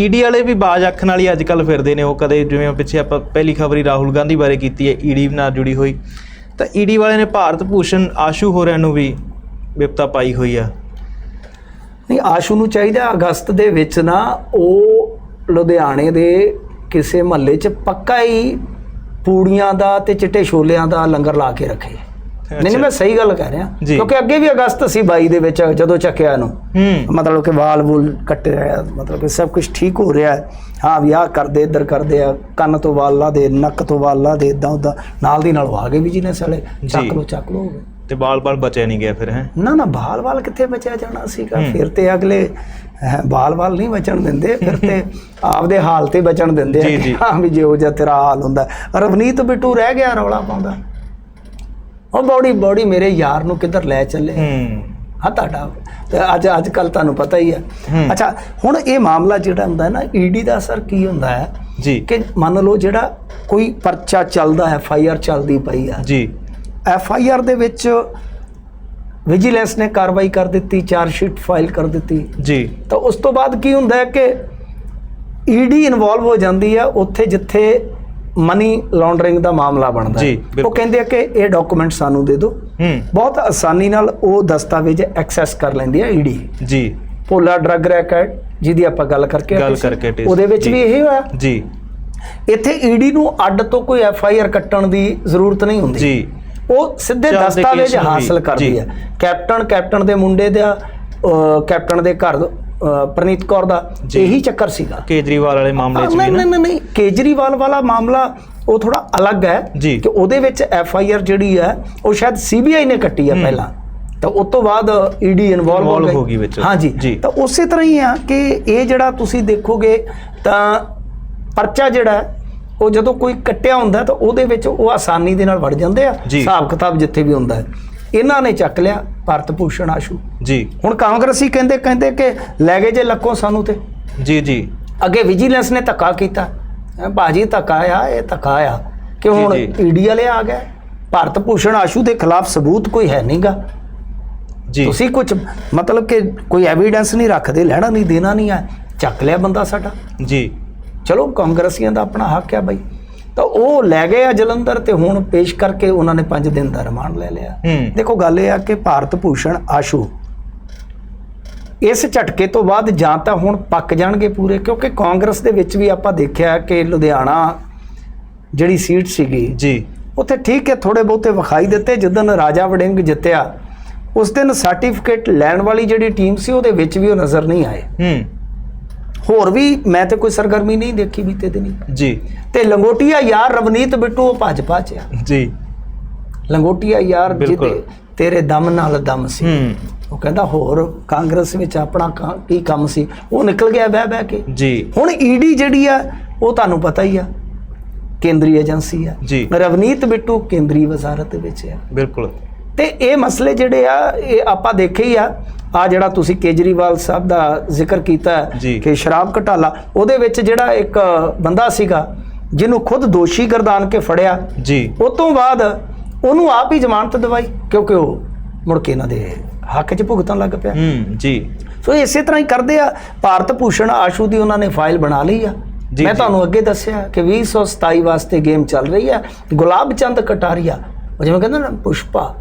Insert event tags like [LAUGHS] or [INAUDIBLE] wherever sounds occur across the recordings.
ED ਵਾਲੇ ਵੀ ਬਾਜ ਅੱਖ ਵਾਲੀ ਅੱਜ ਕੱਲ ਫਿਰਦੇ ਨੇ, ਉਹ ਕਦੇ ਜਿਵੇਂ ਪਿੱਛੇ ਆਪਾਂ ਪਹਿਲੀ ਖਬਰੀ ਰਾਹੁਲ ਗਾਂਧੀ ਬਾਰੇ ਕੀਤੀ ਹੈ, ਈਡੀ ਨਾਲ ਜੁੜੀ ਹੋਈ। ਤਾਂ ਈਡੀ ਵਾਲੇ ਨੇ ਭਾਰਤ ਭੂਸ਼ਣ ਆਸ਼ੂ ਹੋਰਿਆਂ ਨੂੰ ਵੀ ਵਿਪਤਾ ਪਾਈ ਹੋਈ ਆ। ਨਹੀਂ, ਆਸ਼ੂ ਨੂੰ ਚਾਹੀਦਾ ਅਗਸਤ ਦੇ ਵਿੱਚ ਨਾ ਉਹ ਲੁਧਿਆਣੇ ਦੇ ਕਿਸੇ ਮਹੱਲੇ 'ਚ ਪੱਕਾ ਹੀ ਪੂੜੀਆਂ ਦਾ ਤੇ ਚਿੱਟੇ ਛੋਲਿਆਂ ਦਾ ਲੰਗਰ ਲਾ ਕੇ ਰੱਖੇ। ਨਹੀਂ ਨਹੀਂ ਮੈਂ ਸਹੀ ਗੱਲ ਕਹਿ ਰਿਹਾ। ਜੀ। ਕਿਉਂਕਿ ਅੱਗੇ ਵੀ ਅਗਸਤ ਸੀ 22 ਦੇ ਵਿੱਚ ਜਦੋਂ ਚੱਕਿਆ ਇਹਨੂੰ। ਹੂੰ। ਮਤਲਬ ਕਿ ਵਾਲ ਵੂਲ ਕੱਟੇ ਰਿਹਾ ਮਤਲਬ ਕਿ ਸਭ ਕੁਝ ਠੀਕ ਹੋ ਰਿਹਾ ਹੈ। ਹਾਂ ਵਿਆਹ ਕਰਦੇ ਇੱਧਰ ਕਰਦੇ ਆ ਕੰਨ ਤੋਂ ਵਾਲ ਲਾ ਦੇ ਨੱਕ ਤੋਂ ਵਾਲ ਲਾ ਦੇ ਇਦਾਂ ਉਦਾਂ ਨਾਲ ਦੀ ਨਾਲ ਉਹ ਆ ਗਏ ਬਿਜ਼ਨਸ ਵਾਲੇ ਚੱਕ ਜੀ। ਲੋ ਚੱਕ ਲੋ ਤੇ ਬਾਲ-ਬਾਲ ਬਚਿਆ ਨਹੀਂ ਗਿਆ ਫਿਰ ਹੈ? ਨਾ ਨਾ ਬਾਲ ਵਾਲ ਕਿੱਥੇ ਬਚਿਆ ਜਾਣਾ ਸੀਗਾ? ਫਿਰ ਤੇ ਅਗਲੇ ਅਹ, ਬਾਲ ਵਾਲ ਨਹੀਂ ਬਚਣ ਦਿੰਦੇ ਫਿਰ ਤੇ [LAUGHS] ਆਪਦੇ ਹਾਲ ਤੇ ਬਚਣ ਦਿੰਦੇ ਆ ਜੀ, ਜੀ। ਹਾਂ ਵੀ ਜਿਹੋ ਜਿਹਾ ਤੇਰਾ ਹਾਲ ਹੁੰਦਾ। ਰਵਨੀਤ ਬਿੱਟੂ ਰਹਿ ਗਿਆ ਰੌਲਾ ਪਾਉਂਦਾ। ਉਹ ਬੌੜੀ ਬੌੜੀ ਮੇਰੇ ਯਾਰ ਨੂੰ ਕਿੱਧਰ ਲੈ ਚੱਲੇ? ਹੂੰ। ਤੁਹਾਡਾ। ਤੇ ਅੱਜ ਅੱਜ ਕੱਲ ਤੁਹਾਨੂੰ ਪਤਾ ਹੀ ਹੂੰ। ਅੱਛਾ ਹੁਣ ਇਹ ਮਾਮਲਾ ਜਿਹੜਾ ਹੁੰਦਾ ਹੈ ਨਾ ਈਡੀ ਦਾ ਅਸਰ ਕੀ ਹੁੰਦਾ ਹੈ? ਜੀ। ਕਿ ਮੰਨ ਲਓ ਜਿਹੜਾ ਕੋਈ ਪਰਚਾ ਚੱਲਦਾ ਹੈ ਐਫ ਆਈ ਆਰ ਚੱਲਦੀ ਪਈ ਆ। ਜੀ। ਐਫ ਆਈ ਆਰ ਦੇ ਵਿੱਚ ਵਿਜੀਲੈਂਸ ਨੇ ਕਾਰਵਾਈ ਕਰ ਦਿੱਤੀ ਚਾਰਜ ਸ਼ੀਟ ਫਾਈਲ ਕਰ ਦਿੱਤੀ। ਜੀ। ਤਾਂ ਉਸ ਤੋਂ ਬਾਅਦ ਕੀ ਹੁੰਦਾ ਹੈ ਕਿ ਈਡੀ ਇਨਵੋਲਵ ਹੋ ਜਾਂਦੀ ਹੈ ਉੱਥੇ ਜਿੱਥੇ ਮਨੀ ਲਾਂਡਰਿੰਗ ਦਾ ਮਾਮਲਾ ਬਣਦਾ ਹੈ। ਉਹ। ਕਹਿੰਦੇ ਆ ਕਿ ਇਹ ਡਾਕੂਮੈਂਟ ਸਾਨੂੰ ਦੇ ਦਿਓ। ਬਹੁਤ ਆਸਾਨੀ ਨਾਲ ਉਹ ਦਸਤਾਵੇਜ਼ ਐਕਸੈਸ ਕਰ ਲੈਂਦੀ ਹੈ ਈਡੀ। ਜੀ। ਭੋਲਾ ਡਰੱਗ ਰੈਕਟ ਜਿਹਦੀ ਆਪਾਂ ਗੱਲ ਕਰਕੇ ਗੱਲ ਕਰਕੇ ਉਹਦੇ ਵਿੱਚ। ਵੀ ਇਹ ਹੋਇਆ। ਜੀ। ਇੱਥੇ ਈਡੀ ਨੂੰ ਅੱਡ ਤੋਂ ਕੋਈ ਐਫ ਆਈ ਆਰ ਕੱਟਣ ਦੀ ਜ਼ਰੂਰਤ ਨਹੀਂ ਹੁੰਦੀ। ਜੀ। ਉਹ ਸਿੱਧੇ ਦਸਤਾਵੇਜ਼ ਹਾਸਲ ਕਰਦੀ। ਹੈ। ਕੈਪਟਨ ਕੈਪਟਨ ਦੇ ਮੁੰਡੇ ਦਾ ਕੈਪਟਨ ਦੇ ਘਰ ਪ੍ਰਨੀਤ ਕੌਰ ਦਾ। ਇਹੀ ਚੱਕਰ ਸੀਗਾ ਕੇਜਰੀਵਾਲ ਵਾਲੇ ਮਾਮਲੇ 'ਚ ਵੀ ਨਹੀਂ ਨਾ ਨਹੀਂ ਨਹੀਂ ਕੇਜਰੀਵਾਲ ਵਾਲਾ ਮਾਮਲਾ ਉਹ ਥੋੜਾ ਅਲੱਗ ਹੈ। ਕਿ ਉਹਦੇ ਵਿੱਚ ਐਫ ਆਈ ਆਰ ਜਿਹੜੀ ਹੈ ਉਹ ਸ਼ਾਇਦ ਸੀਬੀਆਈ ਨੇ ਕੱਟੀ ਹੈ ਪਹਿਲਾਂ ਤਾਂ ਉਸ ਤੋਂ ਬਾਅਦ ਈਡੀ ਇਨਵੋਲਵ ਹੋ ਗਈ। ਹਾਂਜੀ। ਤਾਂ ਉਸੇ ਤਰ੍ਹਾਂ ਹੀ ਆ ਕਿ ਇਹ ਜਿਹੜਾ ਤੁਸੀਂ ਦੇਖੋਗੇ ਤਾਂ ਪਰਚਾ ਜਿਹੜਾ ਉਹ ਜਦੋਂ ਕੋਈ ਕੱਟਿਆ ਹੁੰਦਾ ਤਾਂ ਉਹਦੇ ਵਿੱਚ ਉਹ ਆਸਾਨੀ ਦੇ ਨਾਲ ਵੜ ਜਾਂਦੇ ਆ। ਹਿਸਾਬ ਕਿਤਾਬ ਜਿੱਥੇ ਵੀ ਹੁੰਦਾ ਹੈ ਇਹਨਾਂ ਨੇ ਚੱਕ ਲਿਆ ਭਾਰਤ ਭੂਸ਼ਣ ਆਸ਼ੂ। ਜੀ। ਹੁਣ ਕਾਂਗਰਸੀ ਕਹਿੰਦੇ ਕਹਿੰਦੇ ਕਿ ਲੈ ਗਏ ਜੇ ਲੱਕੋ ਸਾਨੂੰ ਤੇ। ਜੀ ਜੀ। ਅੱਗੇ ਵਿਜੀਲੈਂਸ ਨੇ ਧੱਕਾ ਕੀਤਾ। ਹੈਂ ਭਾਜੀ ਧੱਕਾ ਆ ਇਹ ਧੱਕਾ ਆ ਕਿ ਹੁਣ। ਈਡੀ ਵਾਲੇ ਆ ਗਏ। ਭਾਰਤ ਭੂਸ਼ਣ ਆਸ਼ੂ ਦੇ ਖਿਲਾਫ ਸਬੂਤ ਕੋਈ ਹੈ ਨਹੀਂਗਾ। ਜੀ। ਤੁਸੀਂ ਕੁਝ ਮਤਲਬ ਕਿ ਕੋਈ ਐਵੀਡੈਂਸ ਨਹੀਂ ਰੱਖਦੇ ਲੈਣਾ ਨਹੀਂ ਦੇਣਾ ਨਹੀਂ ਆ। ਚੱਕ ਲਿਆ ਬੰਦਾ ਸਾਡਾ। ਜੀ। ਚਲੋ ਕਾਂਗਰਸੀਆਂ ਦਾ ਆਪਣਾ ਹੱਕ ਆ ਬਾਈ। ਤਾਂ ਉਹ ਲੈ ਗਏ ਆ ਜਲੰਧਰ ਤੇ ਹੁਣ ਪੇਸ਼ ਕਰਕੇ ਉਹਨਾਂ ਨੇ 5 ਦਿਨ ਦਾ ਰਿਮਾਂਡ ਲੈ ਲਿਆ। ਦੇਖੋ ਗੱਲ ਇਹ ਆ ਕਿ ਭਾਰਤ ਭੂਸ਼ਣ ਆਸ਼ੂ ਇਸ ਝਟਕੇ ਤੋਂ ਬਾਅਦ ਜਾਂ ਤਾਂ ਹੁਣ ਪੱਕ ਜਾਣਗੇ ਪੂਰੇ ਕਿਉਂਕਿ ਕਾਂਗਰਸ ਦੇ ਵਿੱਚ ਵੀ ਆਪਾਂ ਦੇਖਿਆ ਕਿ ਲੁਧਿਆਣਾ ਜਿਹੜੀ ਸੀਟ ਸੀਗੀ ਜੀ। ਉੱਥੇ ਠੀਕ ਹੈ ਥੋੜੇ ਬਹੁਤੇ ਵਿਖਾਈ ਦਿੱਤੇ। ਜਿੱਦਨ ਰਾਜਾ ਵੜਿੰਗ ਜਿੱਤਿਆ ਉਸ ਦਿਨ ਸਰਟੀਫਿਕੇਟ ਲੈਣ ਵਾਲੀ ਜਿਹੜੀ ਟੀਮ ਸੀ ਉਹਦੇ ਵਿੱਚ ਵੀ ਉਹ ਨਜ਼ਰ ਨਹੀਂ ਆਏ। ਹੂੰ। ਹੋਰ ਵੀ ਮੈਂ ਤੇ ਕੋਈ ਸਰਗਰਮੀ ਨਹੀਂ ਦੇਖੀ ਬੀਤੇ ਦਿਨੀ। ਜੀ। ਤੇ ਲੰਗੋਟੀਆ ਯਾਰ ਰਵਨੀਤ ਬਿੱਟੂ ਉਹ ਭਾਜਪਾ ਚ ਆ। ਜੀ। ਲੰਗੋਟੀਆ ਯਾਰ। ਜਿਹਦੇ ਤੇਰੇ ਦਮ ਨਾਲ ਦਮ ਸੀ। ਉਹ ਕਹਿੰਦਾ ਹੋਰ ਕਾਂਗਰਸ ਵਿੱਚ ਆਪਣਾ ਕ- ਕੰਮ ਸੀ। ਉਹ ਨਿਕਲ ਗਿਆ ਬਹਿ ਬਹਿ ਕੇ। ਜੀ। ਹੁਣ ਈਡੀ ਜਿਹੜੀ ਆ ਉਹ ਤੁਹਾਨੂੰ ਪਤਾ ਹੀ ਆ ਕੇਂਦਰੀ ਏਜੰਸੀ ਆ। ਜੀ। ਰਵਨੀਤ ਬਿੱਟੂ ਕੇਂਦਰੀ ਵਜ਼ਾਰਤ ਵਿੱਚ ਆ। ਬਿਲਕੁਲ। ਤੇ ਇਹ ਮਸਲੇ ਜਿਹੜੇ ਆ ਇਹ ਆਪਾਂ ਦੇਖੇ ਹੀ ਆ ਆ ਜਿਹੜਾ ਤੁਸੀਂ ਕੇਜਰੀਵਾਲ ਸਾਹਿਬ ਦਾ ਜ਼ਿਕਰ ਕੀਤਾ। ਕਿ ਸ਼ਰਾਬ ਘਟਾਲਾ ਉਹਦੇ ਵਿੱਚ ਜਿਹੜਾ ਇੱਕ ਬੰਦਾ ਸੀਗਾ ਜਿਹਨੂੰ ਖੁਦ ਦੋਸ਼ੀ ਗਰਦਾਨ ਕੇ ਫੜਿਆ ਜੀ। ਉਸ ਤੋਂ ਬਾਅਦ ਉਹਨੂੰ ਆਪ ਹੀ ਜ਼ਮਾਨਤ ਦਵਾਈ ਕਿਉਂਕਿ ਉਹ ਮੁੜ ਕੇ ਇਹਨਾਂ ਦੇ ਹੱਕ 'ਚ ਭੁਗਤਣ ਲੱਗ ਪਿਆ। ਹੂੰ ਜੀ। ਸੋ ਇਸੇ ਤਰ੍ਹਾਂ ਹੀ ਕਰਦੇ ਆ ਭਾਰਤ ਭੂਸ਼ਣ ਆਸ਼ੂ ਦੀ ਉਹਨਾਂ ਨੇ ਫਾਈਲ ਬਣਾ ਲਈ ਆ। ਮੈਂ। ਤੁਹਾਨੂੰ ਅੱਗੇ ਦੱਸਿਆ ਕਿ 2027 ਵਾਸਤੇ ਗੇਮ ਚੱਲ ਰਹੀ ਆ ਗੁਲਾਬ ਚੰਦ ਕਟਾਰੀਆ ਉਹ ਜਿਵੇਂ ਕਹਿੰਦਾ ਨਾ ਪੁਸ਼ਪਾ।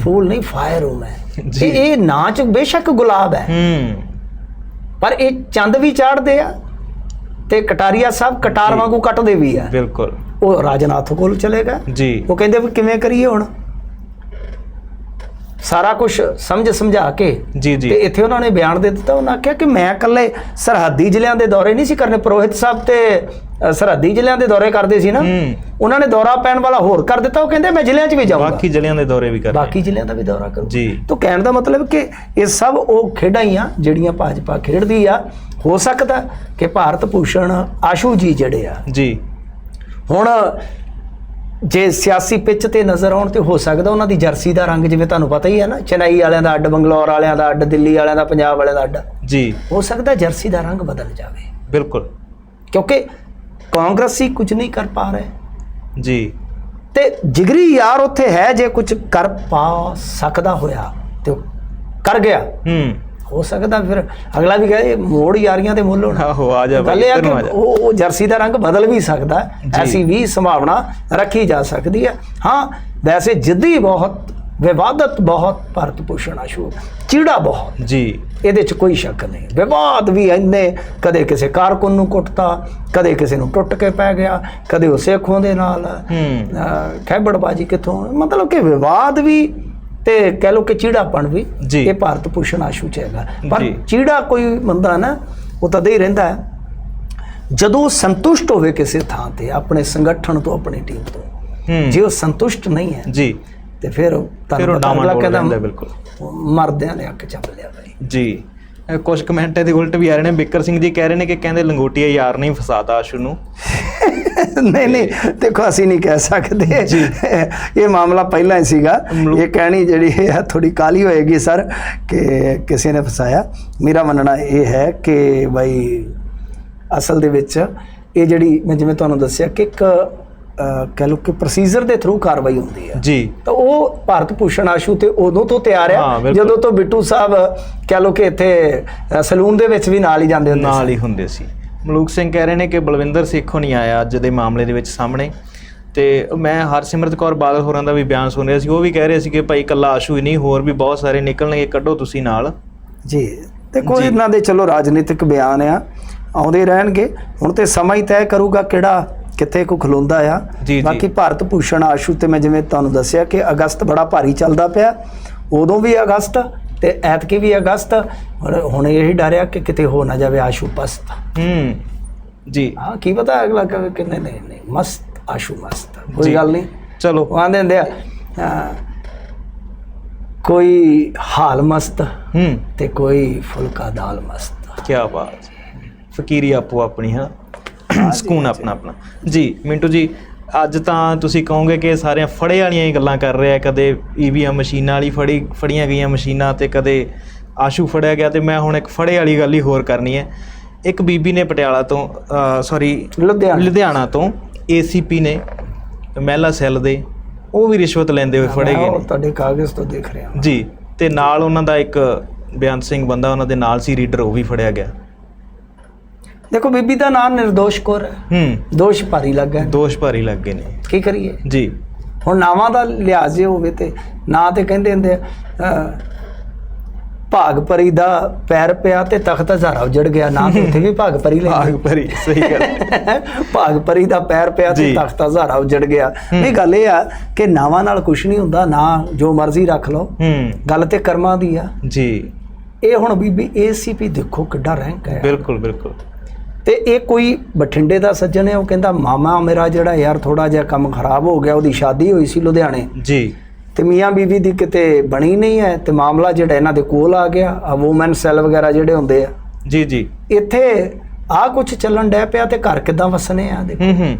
ਫੂਲ ਨਹੀਂ ਫਾਇਰ ਹੂੰ। ਮੈਂ ਜੀ। ਇਹ ਨਾਚ ਬੇਸ਼ੱਕ ਗੁਲਾਬ ਹੈ। ਹੂੰ। ਪਰ ਇਹ ਚੰਦ ਵੀ ਚਾੜਦੇ ਆ ਤੇ ਕਟਾਰੀਆ ਸਾਹਿਬ ਕਟਾਰ। ਵਾਂਗੂ ਕੱਟਦੇ ਵੀ ਆ। ਬਿਲਕੁਲ। ਉਹ ਰਾਜਨਾਥ ਕੋਲ ਚਲੇਗਾ ਜੀ। ਉਹ ਕਹਿੰਦੇ ਵੀ ਕਿਵੇਂ ਕਰੀਏ ਹੁਣ? ਸਾਰਾ ਕੁਝ ਸਮਝ ਸਮਝਾ ਕੇ ਜੀ ਜੀ। ਤੇ ਇੱਥੇ ਉਹਨਾਂ ਨੇ ਬਿਆਨ ਦੇ ਦਿੱਤਾ। ਉਹਨਾਂ ਆਖਿਆ ਕਿ ਮੈਂ ਇਕੱਲੇ ਸਰਹੱਦੀ ਜ਼ਿਲ੍ਹਿਆਂ ਦੇ ਦੌਰੇ ਨਹੀਂ ਸੀ ਕਰਨੇ। ਪ੍ਰੋਹਿਤ ਸਾਹਿਬ ਤੇ ਸਰਹੱਦੀ ਜ਼ਿਲ੍ਹਿਆਂ ਦੇ ਦੌਰੇ ਕਰਦੇ ਸੀ ਨਾ ਉਹਨਾਂ ਨੇ ਦੌਰਾ ਪੈਣ ਵਾਲਾ ਹੋਰ ਕਰ ਦਿੱਤਾ ਉਹ ਕਹਿੰਦੇ ਮੈਂ ਜ਼ਿਲ੍ਹਿਆਂ 'ਚ ਵੀ ਜਾਊਂਗਾ। ਬਾਕੀ ਜ਼ਿਲ੍ਹਿਆਂ ਦੇ ਦੌਰੇ ਵੀ ਕਰਨੇ ਬਾਕੀ ਜ਼ਿਲ੍ਹਿਆਂ ਦਾ ਵੀ ਦੌਰਾ ਕਰੂੰ ਜੀ। ਤੋਂ ਕਹਿਣ ਦਾ ਮਤਲਬ ਕਿ ਇਹ ਸਭ ਉਹ ਖੇਡਾਂ ਹੀ ਆ ਜਿਹੜੀਆਂ ਭਾਜਪਾ ਖੇਡਦੀ ਆ ਹੋ ਸਕਦਾ ਕਿ ਭਾਰਤ ਭੂਸ਼ਣ ਆਸ਼ੂ ਜੀ ਜਿਹੜੇ ਆ ਜੀ। ਹੁਣ ਜੇ ਸਿਆਸੀ ਪਿੱਚ ਤੇ ਨਜ਼ਰ ਆਉਣ ਤੇ ਹੋ ਸਕਦਾ ਉਹਨਾਂ ਦੀ ਜਰਸੀ ਦਾ ਰੰਗ ਜਿਵੇਂ ਤੁਹਾਨੂੰ ਪਤਾ ਹੀ ਹੈ ਨਾ ਚੇਨਈ ਵਾਲਿਆਂ ਦਾ ਅੱਡ ਬੰਗਲੌਰ ਵਾਲਿਆਂ ਦਾ ਅੱਡ ਦਿੱਲੀ ਵਾਲਿਆਂ ਦਾ ਪੰਜਾਬ ਵਾਲਿਆਂ ਦਾ ਅੱਡ। ਜੀ। ਹੋ ਸਕਦਾ ਜਰਸੀ ਦਾ ਰੰਗ ਬਦਲ ਜਾਵੇ। ਬਿਲਕੁਲ। ਕਿਉਂਕਿ ਕਾਂਗਰਸੀ ਕੁਝ ਨਹੀਂ ਕਰ ਪਾ ਰਹੇ। ਜੀ। ਤੇ ਜਿਗਰੀ ਯਾਰ ਉੱਥੇ ਹੈ ਜੇ ਕੁਝ ਕਰ ਪਾ ਸਕਦਾ ਹੋਇਆ ਤੇ ਕਰ ਗਿਆ। ਹੂੰ। ਹੋ ਸਕਦਾ ਫਿਰ ਅਗਲਾ ਵੀ ਕਹੇ ਮੋੜ ਯਾਰੀਆਂ ਦੇ ਮੁੱਲ ਹੋਣਾ। ਆਹੋ ਆ ਜਾ ਗੱਲ ਇਹ ਕਿ ਉਹ ਉਹ ਜਰਸੀ ਦਾ ਰੰਗ ਬਦਲ ਵੀ ਸਕਦਾ। ਐਸੀ ਵੀ ਸੰਭਾਵਨਾ ਰੱਖੀ ਜਾ ਸਕਦੀ ਹੈ। ਹਾਂ ਵੈਸੇ ਜਿੱਦੀ ਬਹੁਤ ਵਿਵਾਦਤ ਬਹੁਤ ਭਰਤ ਭੂਸ਼ਣ ਆਸ਼ੂ ਚੀੜਾ ਬਹੁਤ। ਜੀ। ਇਹਦੇ 'ਚ ਕੋਈ ਸ਼ੱਕ ਨਹੀਂ। ਵਿਵਾਦ ਵੀ ਇੰਨੇ ਕਦੇ ਕਿਸੇ ਕਾਰਕੁਨ ਨੂੰ ਕੁੱਟਤਾ ਕਦੇ ਕਿਸੇ ਨੂੰ ਟੁੱਟ ਕੇ ਪੈ ਗਿਆ ਕਦੇ ਉਹ ਸੇਖੋਂ ਦੇ ਨਾਲ ਖੈਬੜਬਾਜੀ ਕਿੱਥੋਂ ਮਤਲਬ ਕਿ ਵਿਵਾਦ ਵੀ ਤੇ ਕਹਿ ਲੋ ਕਿ ਚੀੜਾਪਣ ਵੀ। ਇਹ ਭਾਰਤ ਭੂਸ਼ਣ ਆਸ਼ੂ ਚ ਹੈਗਾ। ਪਰ। ਚੀੜਾ ਕੋਈ ਬੰਦਾ ਨਾ ਉਹ ਤਦੇ ਹੀ ਰਹਿੰਦਾ ਹੈ। ਜਦੋਂ ਸੰਤੁਸ਼ਟ ਹੋਵੇ ਕਿਸੇ ਥਾਂ ਤੇ ਆਪਣੇ ਸੰਗਠਨ ਤੋਂ ਆਪਣੀ ਟੀਮ ਤੋਂ ਜੇ ਉਹ ਸੰਤੁਸ਼ਟ ਨਹੀਂ ਹੈ ਜੀ। ਤੇ ਫਿਰ ਤੁਹਾਨੂੰ ਅਗਲਾ ਕਹਿੰਦਾ ਬਿਲਕੁਲ। ਮਰਦਿਆਂ ਨੇ ਅੱਖ ਚੱਪ ਲਿਆ ਬਈ। ਜੀ। ਕੁਝ ਕਮੈਂਟ ਇਹਦੇ ਉਲਟ ਵੀ ਆ ਰਹੇ ਨੇ। ਬਿੱਕਰ ਸਿੰਘ ਜੀ ਕਹਿ ਰਹੇ ਨੇ ਕਿ ਕਹਿੰਦੇ ਲੰਗੋਟੀਆ ਯਾਰ ਨਹੀਂ ਫਸਾਦਾ ਆਸ਼ੂ ਨੂੰ। ਨਹੀਂ ਨਹੀਂ ਦੇਖੋ ਅਸੀਂ ਨਹੀਂ ਕਹਿ ਸਕਦੇ। ਇਹ ਮਾਮਲਾ ਪਹਿਲਾਂ ਹੀ ਸੀਗਾ। ਇਹ ਕਹਿਣੀ ਜਿਹੜੀ ਹੈ ਥੋੜੀ ਕਾਲੀ ਹੋਏਗੀ ਸਰ ਕਿ ਕਿਸੇ ਨੇ ਫਸਾਇਆ। ਮੇਰਾ ਮੰਨਣਾ ਇਹ ਹੈ ਕਿ ਭਾਈ ਅਸਲ ਦੇ ਵਿੱਚ ਇਹ ਜਿਹੜੀ ਮੈਂ ਜਿਵੇਂ ਤੁਹਾਨੂੰ ਦੱਸਿਆ ਕਿ ਇੱਕ ਕਹਿ ਲਓ ਕਿ ਪ੍ਰੋਸੀਜਰ ਦੇ ਥਰੂ ਕਾਰਵਾਈ ਹੁੰਦੀ ਹੈ। ਜੀ। ਤਾਂ ਉਹ ਭਾਰਤ ਭੂਸ਼ਣ ਆਸ਼ੂ ਤੇ ਉਦੋਂ ਤੋਂ ਤਿਆਰ ਆ। ਜਦੋਂ ਤੋਂ ਬਿੱਟੂ ਸਾਹਿਬ ਕਹਿ ਲਓ ਕਿ ਇੱਥੇ ਸਲੂਨ ਦੇ ਵਿੱਚ ਵੀ ਨਾਲ ਹੀ ਜਾਂਦੇ ਹੁੰਦੇ ਨਾਲ ਹੀ ਹੁੰਦੇ ਸੀ। ਮਲੂਕ ਸਿੰਘ ਕਹਿ ਰਹੇ ਨੇ ਕਿ ਬਲਵਿੰਦਰ ਸੇਖੋਂ ਨਹੀਂ ਆਇਆ ਅੱਜ ਦੇ ਮਾਮਲੇ ਦੇ ਵਿੱਚ ਸਾਹਮਣੇ। ਤੇ ਮੈਂ ਹਰਸਿਮਰਤ ਕੌਰ ਬਾਦਲ ਹੋਰਾਂ ਦਾ ਵੀ ਬਿਆਨ ਸੁਣ ਰਿਹਾ ਸੀ। ਉਹ ਵੀ ਕਹਿ ਰਹੇ ਸੀ ਕਿ ਭਾਈ ਕੱਲਾ ਆਸ਼ੂ ਹੀ ਨਹੀਂ ਹੋਰ ਵੀ ਬਹੁਤ ਸਾਰੇ ਨਿਕਲਣਗੇ ਕੱਢੋ ਤੁਸੀਂ ਨਾਲ। ਜੀ। ਦੇਖੋ ਜੀ। ਇਹਨਾਂ ਦੇ ਚਲੋ ਰਾਜਨੀਤਿਕ ਬਿਆਨ ਆ ਆਉਂਦੇ ਰਹਿਣਗੇ। ਹੁਣ ਤੇ ਸਮਾਂ ਹੀ ਤੈਅ ਕਰੂਗਾ ਕਿਹੜਾ ਕਿੱਥੇ ਕੋ ਖਲੋਂਦਾ ਆ। ਬਾਕੀ ਭਾਰਤ ਭੂਸ਼ਣ ਆਸ਼ੂ ਤੇ ਮੈਂ ਜਿਵੇਂ ਤੁਹਾਨੂੰ ਦੱਸਿਆ ਕਿ ਅਗਸਤ ਬੜਾ ਭਾਰੀ ਚੱਲਦਾ ਪਿਆ। ਉਦੋਂ ਵੀ ਅਗਸਤ ਤੇ ਐਤਕੀ ਵੀ ਅਗਸਤ। ਹੁਣ ਇਹੀ ਡਰਿਆ ਕਿ ਕਿਤੇ ਹੋ ਨਾ ਜਾਵੇ ਆਸ਼ੂ ਪਸਤ। ਹੂੰ। ਜੀ। ਹਾਂ ਕੀ ਪਤਾ ਅਗਲਾ ਕਹੇ ਕਿ ਨਹੀਂ ਨਹੀਂ ਨਹੀਂ ਮਸਤ ਆਸ਼ੂ ਮਸਤ। ਕੋਈ ਗੱਲ ਨਹੀਂ। ਚਲੋ। ਆਂਦੇ ਹੁੰਦੇ ਆ ਕੋਈ ਹਾਲ ਮਸਤ ਹੂੰ। ਤੇ ਕੋਈ ਫੁਲਕਾ ਦਾਲ ਮਸਤ। ਕੀ ਬਾਤ। ਫਕੀਰੀ ਆਪੋ ਆਪਣੀ ਹਾਂ। ਸਕੂਨ ਆਪਣਾ ਆਪਣਾ। ਜੀ ਮਿੰਟੂ ਜੀ ਅੱਜ ਤਾਂ ਤੁਸੀਂ ਕਹੋਗੇ ਕਿ ਸਾਰੀਆਂ ਫੜੇ ਵਾਲੀਆਂ ਹੀ ਗੱਲਾਂ ਕਰ ਰਹੇ ਕਦੇ ਈਵੀਐਮ ਮਸ਼ੀਨਾਂ ਵਾਲੀ ਫੜੀ ਫੜੀਆਂ ਗਈਆਂ ਮਸ਼ੀਨਾਂ ਤੇ ਕਦੇ ਆਸ਼ੂ ਫੜਿਆ ਗਿਆ ਤੇ ਮੈਂ ਹੁਣ ਇੱਕ ਫੜੇ ਵਾਲੀ ਗੱਲ ਹੀ ਹੋਰ ਕਰਨੀ ਹੈ। ਇੱਕ ਬੀਬੀ ਨੇ ਪਟਿਆਲਾ ਤੋਂ ਸੌਰੀ ਲੁਧਿਆਣਾ। ਲੁਧਿਆਣਾ ਤੋਂ ਏਸੀਪੀ ਨੇ ਮਹਿਲਾ ਸੈੱਲ ਦੇ ਉਹ ਵੀ ਰਿਸ਼ਵਤ ਲੈਂਦੇ ਹੋਏ ਫੜੇ ਗਏ ਨੇ। ਤੁਹਾਡੇ ਕਾਗਜ਼ ਤੋਂ ਦੇਖ ਰਿਹਾ। ਜੀ ਤੇ ਨਾਲ ਉਹਨਾਂ ਦਾ ਇੱਕ ਬੇਅੰਤ ਸਿੰਘ ਬੰਦਾ ਉਹਨਾਂ ਦੇ ਨਾਲ ਸੀ ਰੀਡਰ ਉਹ ਵੀ ਫੜਿਆ ਗਿਆ। ਦੇਖੋ ਬੀਬੀ ਦਾ ਨਾਮ ਨਿਰਦੋਸ਼ ਕੌਰ ਹੈ। ਹੂੰ। ਦੋਸ਼ ਭਾਰੀ ਲੱਗਾ ਦੋਸ਼ ਭਾਰੀ ਲੱਗ ਗਏ ਨੇ। ਕੀ ਕਰੀਏ? ਜੀ। ਹੁਣ ਨਾਵਾਂ ਦਾ ਲਿਹਾਜ਼ ਜੇ ਹੋਵੇ ਤੇ ਨਾਂ ਤੇ ਕਹਿੰਦੇ ਹੁੰਦੇ ਆ, ਭਾਗ ਪਰੀ ਦਾ ਪੈਰ ਪਿਆ ਤੇ ਤਖਤ ਹਜ਼ਾਰਾ ਉਜੜ ਗਿਆ। ਨਾ ਤੇ ਉੱਥੇ ਵੀ ਭਾਗ ਪਰੀ ਭਾਗ ਲੈਂਦੇ ਭਰੀ ਸਹੀ ਗੱਲ। [LAUGHS] ਭਾਗ ਪਰੀ ਦਾ ਪੈਰ ਪਿਆ ਤੇ। ਤਖਤ ਹਜ਼ਾਰਾ ਉਜੜ ਗਿਆ। ਇਹ ਗੱਲ ਇਹ ਆ ਕਿ ਨਾਵਾਂ ਨਾਲ ਕੁਝ ਨਹੀਂ ਹੁੰਦਾ। ਨਾ ਜੋ ਮਰਜ਼ੀ ਰੱਖ ਲਓ। ਹੂੰ। ਗੱਲ ਤੇ ਕਰਮਾਂ ਦੀ ਆ। ਜੀ। ਇਹ ਹੁਣ ਬੀਬੀ ਏਸੀਪੀ ਦੇਖੋ ਕਿੱਡਾ ਰੈਂਕ ਹੈ। ਬਿਲਕੁਲ ਬਿਲਕੁਲ। ਤੇ ਇਹ ਕੋਈ ਬਠਿੰਡੇ ਦਾ ਸੱਜਣ ਹੈ ਉਹ ਕਹਿੰਦਾ ਮਾਮਾ ਮੇਰਾ ਜਿਹੜਾ ਯਾਰ ਥੋੜਾ ਜਿਹਾ ਕੰਮ ਖਰਾਬ ਹੋ ਗਿਆ ਉਹਦੀ ਸ਼ਾਦੀ ਹੋਈ ਸੀ ਲੁਧਿਆਣੇ। ਜੀ। ਤੇ ਮੀਆਂ ਬੀਵੀ ਦੀ ਕਿਤੇ ਬਣੀ ਨਹੀਂ ਹੈ ਤੇ ਮਾਮਲਾ ਜਿਹੜਾ ਇਹਨਾਂ ਦੇ ਕੋਲ ਆ ਗਿਆ ਆ ਔਮਨ ਸੈੱਲ ਵਗੈਰਾ ਜਿਹੜੇ ਹੁੰਦੇ ਆ। ਜੀ ਜੀ। ਇੱਥੇ ਆ ਕੁਝ ਚੱਲਣ ਡੈ ਪਿਆ ਤੇ ਘਰ ਕਿਦਾਂ ਵਸਣੇ ਆ ਦੇਖੋ। ਹੂੰ ਹੂੰ।